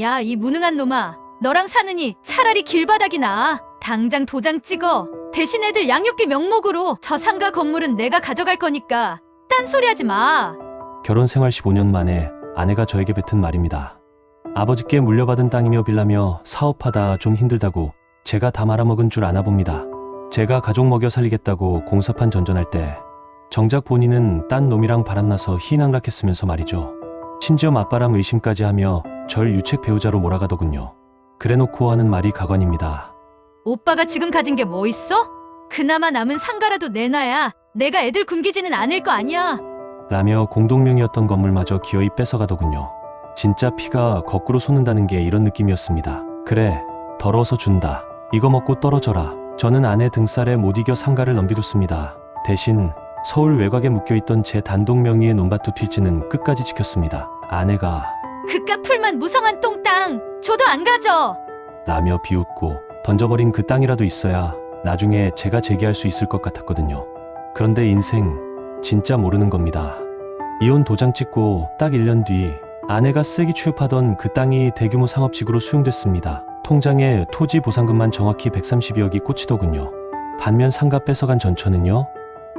야, 이 무능한 놈아. 너랑 사느니 차라리 길바닥이 나아. 당장 도장 찍어. 대신 애들 양육비 명목으로 저 상가 건물은 내가 가져갈 거니까 딴소리 하지 마. 결혼 생활 15년 만에 아내가 저에게 뱉은 말입니다. 아버지께 물려받은 땅이며 빌라며 사업하다 좀 힘들다고 제가 다 말아먹은 줄 아나 봅니다. 제가 가족 먹여 살리겠다고 공사판 전전할 때 정작 본인은 딴 놈이랑 바람나서 희낭락했으면서 말이죠. 심지어 맞바람 의심까지 하며 절 유책 배우자로 몰아가더군요. 그래놓고 하는 말이 가관입니다. 오빠가 지금 가진 게 뭐 있어? 그나마 남은 상가라도 내놔야 내가 애들 굶기지는 않을 거 아니야. 라며 공동명이었던 건물마저 기어이 뺏어가더군요. 진짜 피가 거꾸로 솟는다는 게 이런 느낌이었습니다. 그래, 더러워서 준다. 이거 먹고 떨어져라. 저는 아내 등살에 못 이겨 상가를 넘겨뒀습니다. 대신 서울 외곽에 묶여있던 제 단독 명의의 논밭 두 필지는 끝까지 지켰습니다. 아내가 그깟 풀만 무성한 똥땅 줘도 안 가져. 라며 비웃고 던져버린 그 땅이라도 있어야 나중에 제가 재기할 수 있을 것 같았거든요. 그런데 인생 진짜 모르는 겁니다. 이혼 도장 찍고 딱 1년 뒤 아내가 쓰기 취급하던 그 땅이 대규모 상업지구로 수용됐습니다. 통장에 토지 보상금만 정확히 130여억이 꽂히더군요. 반면 상가 뺏어간 전처는요.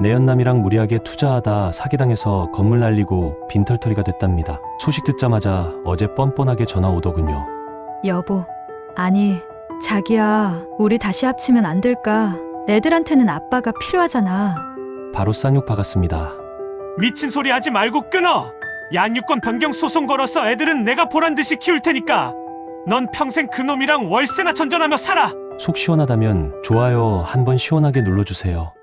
내연남이랑 무리하게 투자하다 사기당해서 건물 날리고 빈털터리가 됐답니다. 소식 듣자마자 어제 뻔뻔하게 전화 오더군요. 여보, 아니, 자기야, 우리 다시 합치면 안 될까? 애들한테는 아빠가 필요하잖아. 바로 쌍욕 박았습니다. 미친 소리 하지 말고 끊어. 양육권 변경 소송 걸어서 애들은 내가 보란 듯이 키울 테니까. 넌 평생 그놈이랑 월세나 전전하며 살아. 속 시원하다면 좋아요 한번 시원하게 눌러주세요.